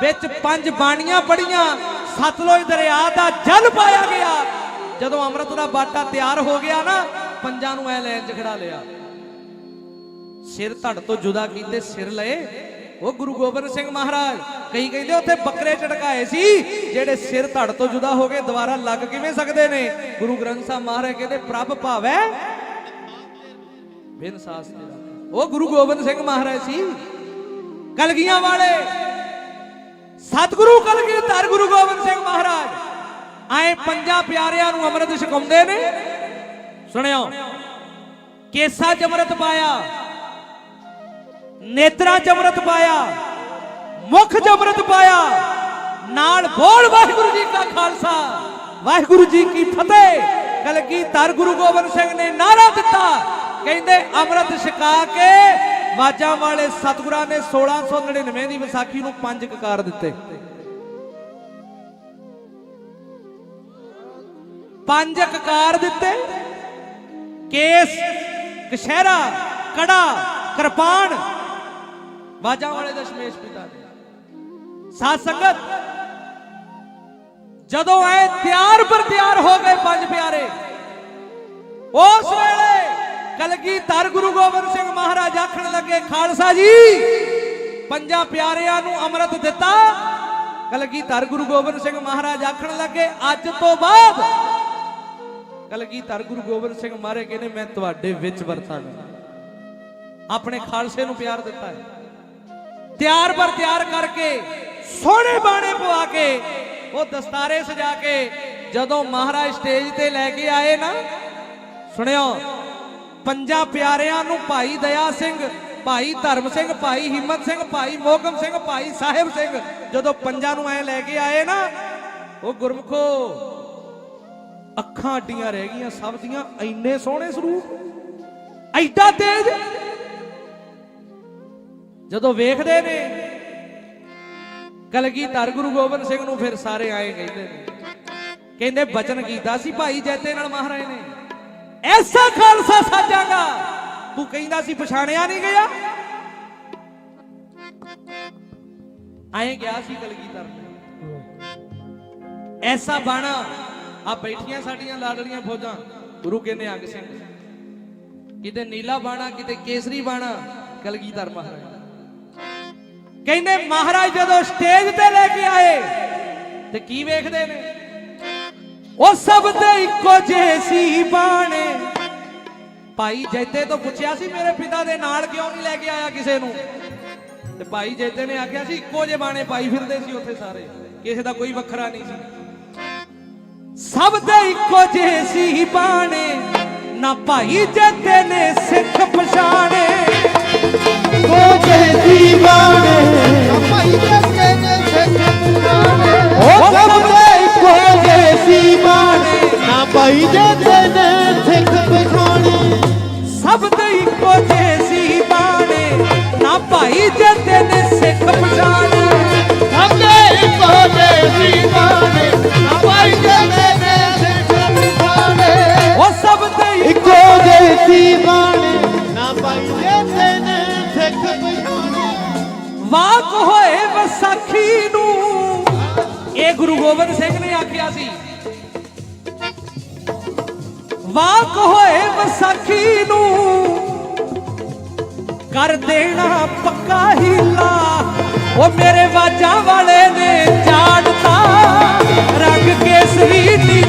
ਵਿੱਚ ਪੰਜ ਬਾਣੀਆਂ ਪੜੀਆਂ ਸਤਲੁਜ ਦਰਿਆ ਦਾ ਜਲ ਪਾਇਆ ਗਿਆ। ਜਦੋਂ ਅੰਮ੍ਰਿਤ ਦਾ ਬਾਟਾ ਤਿਆਰ ਹੋ ਗਿਆ ਨਾ, ਪੰਜਾਂ ਨੂੰ ਐ ਲੈਣ 'ਚ ਖੜਾ ਲਿਆ। ਸਿਰ ਧੜ ਤੋਂ ਜੁਦਾ ਕੀਤੇ ਸਿਰ ਲਏ, ਉਹ ਗੁਰੂ ਗੋਬਿੰਦ ਸਿੰਘ ਮਹਾਰਾਜ ਕਈ ਕਹਿੰਦੇ ਉੱਥੇ ਬੱਕਰੇ ਝਟਕਾਏ ਸੀ, ਜਿਹੜੇ ਸਿਰ ਧੜ ਤੋਂ ਜੁਦਾ ਹੋ ਗਏ, ਦੁਬਾਰਾ ਲੱਗ ਕਿਵੇਂ ਸਕਦੇ ਨੇ? ਗੁਰੂ ਗ੍ਰੰਥ ਸਾਹਿਬ ਮਹਾਰਾਜ ਕਹਿੰਦੇ, ਪ੍ਰਭ ਭਾਵੈ ਬਿਨ ਸਾਸ ਤੇਰਾ ਉਹ ਗੁਰੂ ਗੋਬਿੰਦ ਸਿੰਘ ਮਹਾਰਾਜ ਸੀ, ਕਲਗੀਆਂ ਵਾਲੇ। ਸਤਿਗੁਰੂ ਕਲਗੀ ਕਲਗੀਧਰ ਗੁਰੂ ਗੋਬਿੰਦ ਸਿੰਘ ਮਹਾਰਾਜ। ਆਏ ਪੰਜਾਂ ਪਿਆਰਿਆਂ ਨੂੰ ਅੰਮ੍ਰਿਤ ਛਕਾਉਂਦੇ ਨੇ। ਸੁਣਿਓ, ਕੇਸਾ ਚ ਅੰਮ੍ਰਿਤ ਪਾਇਆ, ਨੇਤਰਾਂ ਚ ਅੰਮ੍ਰਿਤ ਪਾਇਆ ਮੁਖ ਚ ਅੰਮ੍ਰਿਤ ਪਾਇਆ, ਨਾਲ ਬੋਲ ਵਾਹਿਗੁਰੂ ਜੀ ਕਾ ਖਾਲਸਾ। ਵਾਹਿਗੁਰੂ ਜੀ ਕੀ ਫਤਿਹ। ਕਲਗੀ ਧਰ ਗੁਰੂ ਗੋਬਿੰਦ ਸਿੰਘ ਨੇ ਨਾਰਾ ਦਿੱਤਾ। ਕਹਿੰਦੇ ਅੰਮ੍ਰਿਤ ਛਕਾ ਕੇ ਵਾਜਾਂ ਵਾਲੇ ਸਤਿਗੁਰਾਂ ਨੇ 1699 ਦੀ ਵਿਸਾਖੀ ਨੂੰ ਪੰਜ ਕਕਾਰ ਦਿੱਤੇ। ਪੰਜ ਕਕਾਰ ਦਿੱਤੇ। ਕੇਸ ਕਸ਼ਹਿਰਾ ਕੜਾ, ਕਿਰਪਾਨ। ਬਾਜਾਂ ਵਾਲੇ ਦਸ਼ਮੇਸ਼ ਪਿਤਾ ਦੇ ਸਾਧ ਸੰਗਤ, ਜਦੋਂ ਐ ਤਿਆਰ ਪਰ ਤਿਆਰ ਹੋ ਗਏ ਪੰਜ ਪਿਆਰੇ, ਉਸ ਵੇਲੇ ਕਲਗੀ ਗੁਰੂ ਗੋਬਿੰਦ ਸਿੰਘ ਮਹਾਰਾਜ ਆਖਣ ਲੱਗੇ, ਖਾਲਸਾ ਜੀ, ਪੰਜਾਂ ਪਿਆਰਿਆਂ ਨੂੰ ਅੰਮ੍ਰਿਤ ਦਿੱਤਾ। ਕਲਗੀ ਧਰ ਗੁਰੂ ਗੋਬਿੰਦ ਸਿੰਘ ਮਹਾਰਾਜ ਆਖਣ ਲੱਗੇ, ਅੱਜ ਤੋਂ ਬਾਅਦ ਕਲਗੀ ਧਰ ਗੁਰੂ ਗੋਬਿੰਦ ਸਿੰਘ ਮਹਾਰਾਜ ਕਹਿੰਦੇ, ਮੈਂ ਤੁਹਾਡੇ ਵਿੱਚ ਵਰਤਾਂਗਾ। ਆਪਣੇ ਖਾਲਸੇ ਨੂੰ ਪਿਆਰ ਦਿੱਤਾ ਹੈ। ਤਿਆਰ ਪਰ ਤਿਆਰ ਕਰਕੇ ਸੋਹਣੇ ਬਾਣੇ ਪਵਾ ਕੇ, ਉਹ ਦਸਤਾਰੇ ਸਜਾ ਕੇ ਜਦੋਂ ਮਹਾਰਾਜ ਸਟੇਜ ਤੇ ਲੈ ਕੇ ਆਏ ਨਾ, ਸੁਣਿਓ, ਪੰਜਾਂ ਪਿਆਰਿਆਂ ਨੂੰ ਭਾਈ ਦਇਆ ਸਿੰਘ, ਭਾਈ ਧਰਮ ਸਿੰਘ, ਭਾਈ ਹਿੰਮਤ ਸਿੰਘ, ਭਾਈ ਮੋਗਮ ਸਿੰਘ, ਭਾਈ ਸਾਹਿਬ ਸਿੰਘ, ਜਦੋਂ ਪੰਜਾਂ ਨੂੰ ਐ ਲੈ ਕੇ ਆਏ ਨਾ, ਉਹ ਗੁਰਮਖੋ, ਅੱਖਾਂ ਅੱਡੀਆਂ ਰਹਿ ਗਈਆਂ, ਸਭ ਦੀਆਂ ਐਨੇ ਸੋਹਣੇ ਸਰੂਪ, ਐਡਾ ਤੇਜ। ਜਦੋਂ ਵੇਖਦੇ ਨੇ ਕਲਗੀ ਧਰ ਗੁਰੂ ਗੋਬਿੰਦ ਸਿੰਘ ਨੂੰ ਫਿਰ ਸਾਰੇ ਆਏ ਕਹਿੰਦੇ ਨੇ। ਕਹਿੰਦੇ ਬਚਨ ਕੀਤਾ ਸੀ ਭਾਈ ਜੈਤੇ ਨਾਲ ਮਹਾਰਾਜ ਨੇ। ਐਸਾ ਖਾਲਸਾ ਸਾਜਾਂਗਾ। ਤੂੰ ਕਹਿੰਦਾ ਸੀ ਪਛਾਣਿਆ ਨਹੀਂ ਗਿਆ। ਆਏ ਗਿਆ ਸੀ ਕਲਗੀਧਰ ਨੇ। ਐਸਾ ਬਾਣਾ ਆ ਬੈਠੀਆਂ ਸਾਡੀਆਂ ਲਾਡਲੀਆਂ ਫੌਜਾਂ, ਗੁਰੂ ਕਹਿੰਦੇ ਅੰਗ ਸਿੰਘ। ਕਿਤੇ ਨੀਲਾ ਬਾਣਾ, ਕਿਤੇ ਕੇਸਰੀ ਬਾਣਾ, ਕਲਗੀਧਰ ਮਹਾਰਾਜ। ਕਹਿੰਦੇ, ਮਹਾਰਾਜ ਜਦੋਂ ਸਟੇਜ ਤੇ ਲੈ ਕੇ ਆਏ, ਤੇ ਕੀ ਵੇਖਦੇ ਨੇ? ਉਹ ਸਭ ਤੇ ਇੱਕੋ ਜਿਹੇ ਸੀ ਬਾਣੇ। ਭਾਈ ਜੈਤੇ ਤੋਂ ਪੁੱਛਿਆ ਸੀ, ਮੇਰੇ ਪਿਤਾ ਦੇ ਨਾਲ ਕਿਉਂ ਨਹੀਂ ਲੈ ਕੇ ਆਇਆ ਕਿਸੇ ਨੂੰ? ਤੇ ਭਾਈ ਜੈਤੇ ਨੇ ਆਖਿਆ ਸੀ, ਇੱਕੋ ਜਿਹੇ ਬਾਣੇ ਪਾਈ ਫਿਰਦੇ ਸੀ ਉੱਥੇ ਸਾਰੇ। ਕਿਸੇ ਦਾ ਕੋਈ ਵੱਖਰਾ ਨਹੀਂ ਸੀ। ਸਭ ਦੇ ਇੱਕੋ ਜਿਹੇ ਸੀ ਬਾਣੇ। ਨਾ ਭਾਈ ਜੈਤੇ ਨੇ ਸਿੱਖ ਪਛਾਣੇ। ਕੋ ਨਾ ਨੇ ਸਿੱਖ ਪਛਾਣੇ ਸਭ ਦੇ ਇੱਕੋ ਜਿਹੇ ਸੀ ਬਾਣੇ ਨਾ ਭਾਈ ਜੈਤੇ ਨੇ ਸਿੱਖ ਪਛਾਣੇ। ਸਭ ਦੇ ਇੱਕੋ ਜਿਹੇ ਸੀ ਬਾਣੇ ਨਾ ਭਾਈ ਜੱਗੇ ਨੇ ਸਿੱਖ ਪਛਾਣੇ। ਉਹ ਸਭ ਦੇ ਇੱਕੋ ਜਿਹੇ ਸੀ ਬਾਣੇ ਨਾ ਭਾਈ ਜੱਗੇ ਨੇ ਸਿੱਖ ਪਛਾਣੇ। ਵਾਕ ਹੋਏ ਵਿਸਾਖੀ ਨੂੰ। ਇਹ ਗੁਰੂ ਗੋਬਿੰਦ ਸਿੰਘ ਨੇ ਆਖਿਆ ਸੀ ਵਾਕ ਹੋਏ ਵਿਸਾਖੀ ਨੂੰ। ਕਰ ਦੇਣਾ ਪੱਕਾ ਹੀਲਾ। ਉਹ ਮੇਰੇ ਵਾਜਾਂ ਵਾਲੇ ਨੇ ਝਾੜਤਾ ਰੰਗ ਕੇਸਰੀ ਦੀ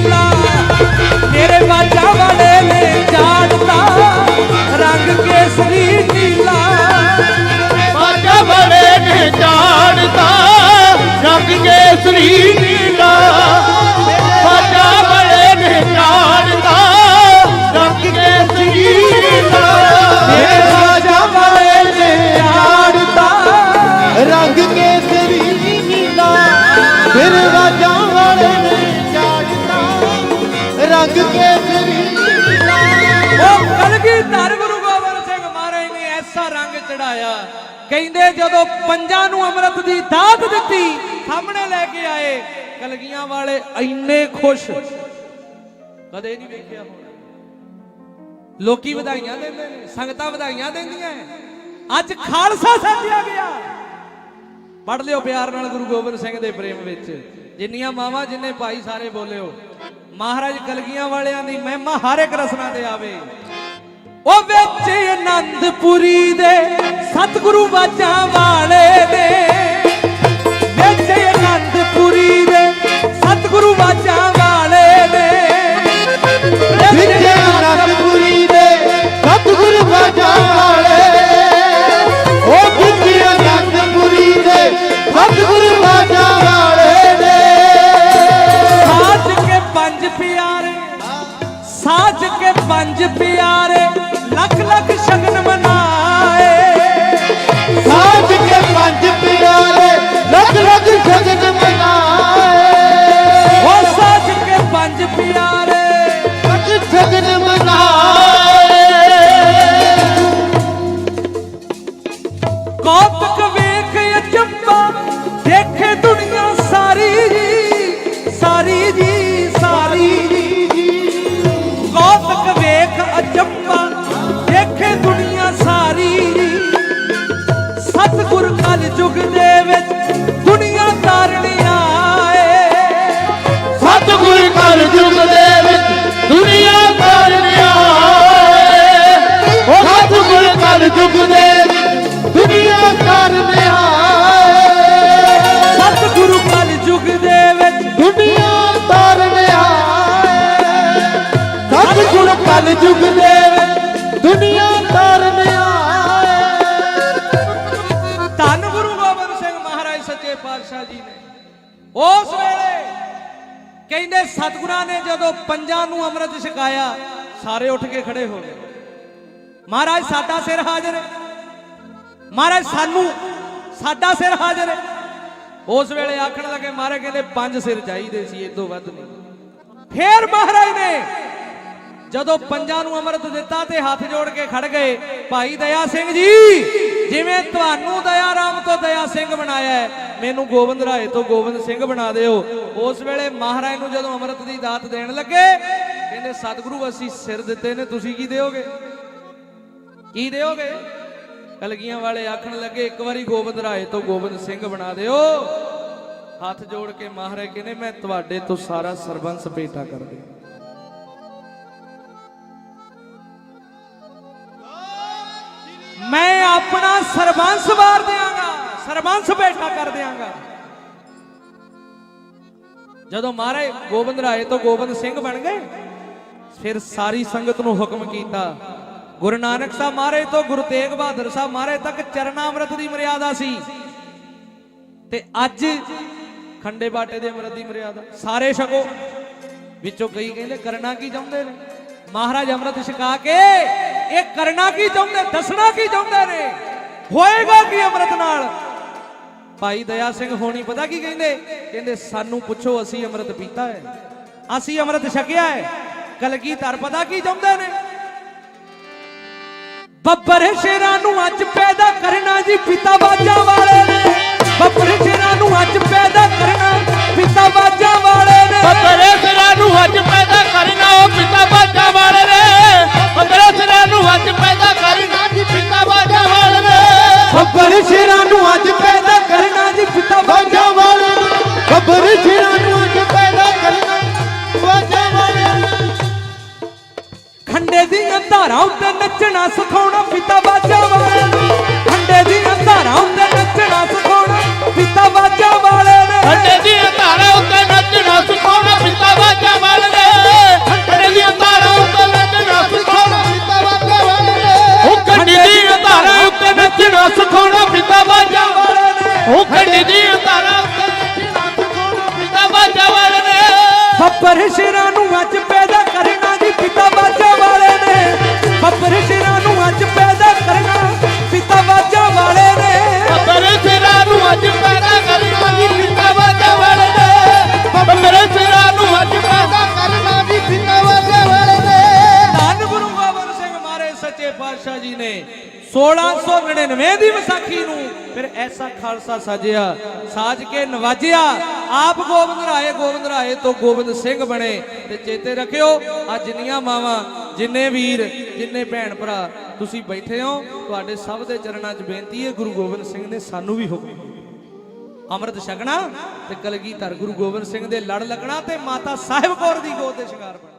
ਜਦੋਂ ਪੰਜਾਂ ਨੂੰ ਅੰਮ੍ਰਿਤ ਦੀ ਦਾਤ ਦਿੱਤੀ, ਸਾਹਮਣੇ ਲੈ ਕੇ ਆਏ ਕਲਗੀਆਂ ਵਾਲੇ ਇੰਨੇ ਖੁਸ਼। ਕਦੇ ਨਹੀਂ ਵੇਖਿਆ ਹੋਣਾ। ਲੋਕੀ ਵਧਾਈਆਂ ਦਿੰਦੇ ਨੇ, ਸੰਗਤਾਂ ਵਧਾਈਆਂ ਦਿੰਦੀਆਂ ਅੱਜ ਖਾਲਸਾ ਸਾਜਿਆ ਗਿਆ। ਪੜ ਲਿਓ ਪਿਆਰ ਨਾਲ ਗੁਰੂ ਗੋਬਿੰਦ ਸਿੰਘ ਦੇ ਪ੍ਰੇਮ ਵਿੱਚ। ਜਿੰਨੀਆਂ ਮਾਵਾਂ ਜਿੰਨੇ ਭਾਈ ਸਾਰੇ ਬੋਲਿਓ। ਮਹਾਰਾਜ ਕਲਗੀਆਂ ਵਾਲਿਆਂ ਦੀ ਮਹਿਮਾ ਹਰ ਇੱਕ ਰਸਨਾ ਤੇ ਆਵੇ। ਉਹ ਵਿੱਚ ਅਨੰਦਪੁਰੀ ਦੇ ਸਤਿਗੁਰੂ ਬਾਜਾਂ ਵਾਲੇ ਦੇ। ਵਿੱਚ ਆਨੰਦਪੁਰੀ ਦੇ ਸਤਿਗੁਰੂ ਬਾਜਾਂ ਕਹਿੰਦੇ ਸਤਿਗੁਰਾਂ ਨੇ ਜਦੋਂ ਪੰਜਾਂ ਨੂੰ ਅੰਮ੍ਰਿਤ ਛਕਾਇਆ, ਸਾਰੇ ਉੱਠ ਕੇ ਖੜੇ ਹੋ ਗਏ। ਮਹਾਰਾਜ, ਸਾਡਾ ਸਿਰ ਹਾਜ਼ਰ ਹੈ। ਮਹਾਰਾਜ, ਸਾਨੂੰ ਸਾਡਾ ਸਿਰ ਹਾਜ਼ਰ ਹੈ। ਉਸ ਵੇਲੇ ਆਖਣ ਲੱਗੇ, ਮਹਾਰਾਜ ਕਹਿੰਦੇ, ਪੰਜ ਸਿਰ ਚਾਹੀਦੇ ਸੀ, ਇਹ ਤੋਂ ਵੱਧ ਨਹੀਂ। ਫੇਰ ਮਹਾਰਾਜ ਨੇ ਜਦੋਂ ਪੰਜਾਂ ਨੂੰ ਅੰਮ੍ਰਿਤ ਦਿੱਤਾ ਤੇ ਹੱਥ ਜੋੜ ਕੇ ਖੜ ਗਏ, ਭਾਈ ਦਇਆ ਸਿੰਘ ਜੀ, ਜਿਵੇਂ ਤੁਹਾਨੂੰ ਦਇਆ ਰਾਮ ਤੋਂ ਦਇਆ ਸਿੰਘ ਬਣਾਇਆ ਹੈ, ਮੈਨੂੰ ਗੋਬਿੰਦ ਰਾਏ ਤੋਂ ਗੋਬਿੰਦ ਸਿੰਘ ਬਣਾ ਦਿਓ। ਉਸ ਵੇਲੇ ਮਹਾਰਾਜ ਨੂੰ ਜਦੋਂ ਅੰਮ੍ਰਿਤ ਦੀ ਦਾਤ ਦੇਣ ਲੱਗੇ, ਕਹਿੰਦੇ, ਸਤਿਗੁਰੂ, ਅਸੀਂ ਸਿਰ ਦਿੱਤੇ ਨੇ, ਤੁਸੀਂ ਕੀ ਦਿਓਗੇ? ਕੀ ਦਿਓਗੇ? ਕਲਗੀਆਂ ਵਾਲੇ ਆਖਣ ਲੱਗੇ, ਇੱਕ ਵਾਰੀ ਗੋਬਿੰਦ ਰਾਏ ਤੋਂ ਗੋਬਿੰਦ ਸਿੰਘ ਬਣਾ ਦਿਓ। ਹੱਥ ਜੋੜ ਕੇ ਮਹਾਰਾਜ ਕਹਿੰਦੇ, ਮੈਂ ਤੁਹਾਡੇ ਤੋਂ ਸਾਰਾ ਸਰਬੰਸ ਭੇਟਾ ਕਰ ਦਿਆਂ। ਸਰਬੰਸ ਵਾਰ ਦਿਆਂਗਾ, ਸਰਬੰਸ ਭੇਟਾ ਕਰ ਦਿਆਂਗਾ। ਜਦੋਂ ਮਹਾਰਾਜ ਗੋਬਿੰਦ ਰਾਏ ਤੋਂ ਗੋਬਿੰਦ ਸਿੰਘ ਬਣ ਗਏ, ਫਿਰ ਸਾਰੀ ਸੰਗਤ ਨੂੰ ਹੁਕਮ ਕੀਤਾ। ਗੁਰੂ ਨਾਨਕ ਸਾਹਿਬ ਮਹਾਰਾਜ ਤੋਂ, ਗੁਰੂ ਤੇਗ ਬਹਾਦਰ ਸਾਹਿਬ ਮਹਾਰਾਜ ਤੱਕ ਚਰਨਾਮ੍ਰਿਤ ਦੀ ਮਰਿਆਦਾ ਸੀ। ਤੇ ਅੱਜ ਖੰਡੇ ਬਾਟੇ ਦੇ ਅੰਮ੍ਰਿਤ ਦੀ ਮਰਿਆਦਾ, ਸਾਰੇ ਛਕੋ। ਵਿੱਚੋਂ ਕਈ ਕਹਿੰਦੇ, ਕਰਨਾ ਕੀ ਚਾਹੁੰਦੇ ਨੇ? ਮਹਾਰਾਜ ਅੰਮ੍ਰਿਤ ਛਕਾ ਕੇ, ਇਹ ਕਰਨਾ ਕੀ ਚਾਹੁੰਦੇ, ਦੱਸਣਾ ਕੀ ਚਾਹੁੰਦੇ ਨੇ? ਹੋਏਗਾ ਕੀ ਅੰਮ੍ਰਿਤ ਨਾਲ? ਭਾਈ ਦਇਆ ਸਿੰਘ ਹੋਣੀ ਪਤਾ ਕੀ ਕਹਿੰਦੇ? ਕਹਿੰਦੇ, ਸਾਨੂੰ ਪੁੱਛੋ, ਅਸੀਂ ਅੰਮ੍ਰਿਤ ਪੀਤਾ ਹੈ। ਅਸੀਂ ਅੰਮ੍ਰਿਤ ਛਕਿਆ ਹੈ। ਕਲਗੀਧਰ ਪਤਾ ਕੀ ਚਾਹੁੰਦੇ ਨੇ? ਬੱਬਰ ਸ਼ੇਰਾਂ ਨੂੰ ਅੱਜ ਪੈਦਾ ਕਰਨਾ ਜੀ ਪਿਤਾ ਬਾਜਾ ਵਾਲੇ ਨੇ। ਬੱਬਰ ਸ਼ੇਰਾਂ ਨੂੰ ਅੱਜ ਪੈਦਾ ਕਰਨਾ ਪਿਤਾ ਬਾਜਾਂ ਬੱਬਰ ਸ਼ੇਰਾਂ ਨੂੰ ਅੱਜ ਪੈਦਾ ਕਰਨਾ ਜੀ ਪਿਤਾ ਬਾਜਾਂ ਵਾਲੇ ਨੇ। ਬੱਬਰੇ ਨੂੰ ਅੱਜ ਪੈਦਾ ਕਰਨਾ ਬਾਜਾ ਵਾਲੇ ਖੰਡੇ ਦੀਆਂ ਧਾਰਾਂ ਉੱਤੇ ਨੱਚਣਾ, ਸਿਖਾਉਣਾ ਪਿਤਾ ਬਾਜਾਂ ਵਾਲੇ ਨੇ। ਬੱਬਰ ਸ਼ੇਰਾਂ ਨੂੰ ਅੱਜ ਪੈਦਾ ਕਰਨਾ ਜੀ ਪਿਤਾ ਬਾਜਾਂ ਵਾਲੇ ਨੇ। ਬੱਬਰ ਸ਼ੇਰਾਂ ਨੂੰ ਅੱਜ ਪੈਦਾ ਕਰਨਾ ਪਿਤਾ ਬਾਜਾਂ ਵਾਲੇ ਨੇ। ਬੱਬਰੇ ਸਿਰਾਂ ਨੂੰ ਅੱਜ ਪੈਦਾ ਕਰਨਾ ਜੀ ਪਿਤਾ ਬਾਜਾ ਵਾਲੇ ਨੇ। ਬੱਬਰੇ ਸਿਰਾਂ ਨੂੰ ਅੱਜ ਪੈਦਾ ਕਰਨਾ ਜੀ ਪਿਤਾ ਬਾਜਾ ਵਾਲੇ ਨੇ। ਧੰਨ ਗੁਰੂ ਗੋਬਿੰਦ ਸਿੰਘ ਮਹਾਰਾਜ ਸੱਚੇ ਪਾਤਸ਼ਾਹ ਜੀ ਨੇ 1699 ਦੀ ਵਿਸਾਖੀ ਨੂੰ ਐਸਾ ਖਾਲਸਾ ਸਾਜਿਆ ਸਾਜ ਕੇ ਨਵਾਜਿਆ ਆਪ ਗੋਬਿੰਦ ਰਾਏ ਗੋਬਿੰਦ ਰਾਏ ਤੋਂ ਗੋਬਿੰਦ ਸਿੰਘ ਬਣੇ ਤੇ ਚੇਤੇ ਰੱਖਿਓ ਆ ਜਿੰਨੀਆਂ ਮਾਵਾਂ ਜਿੰਨੇ ਵੀਰ ਜਿੰਨੇ ਭੈਣ ਭਰਾ ਤੁਸੀਂ ਬੈਠੇ ਹੋ ਤੁਹਾਡੇ ਸਭ ਦੇ ਚਰਨਾਂ 'ਚ ਬੇਨਤੀ ਹੈ ਗੁਰੂ ਗੋਬਿੰਦ ਸਿੰਘ ਨੇ ਸਾਨੂੰ ਵੀ ਹੁਕਮ ਅੰਮ੍ਰਿਤ ਛਕਣਾ ਤੇ ਕਲਗੀਧਰ ਗੁਰੂ ਗੋਬਿੰਦ ਸਿੰਘ ਦੇ ਲੜ ਲੱਗਣਾ ਤੇ ਮਾਤਾ ਸਾਹਿਬ ਕੌਰ ਦੀ ਗੋਦ ਦੇ ਸ਼ਿੰਗਾਰ ਬਣਨਾ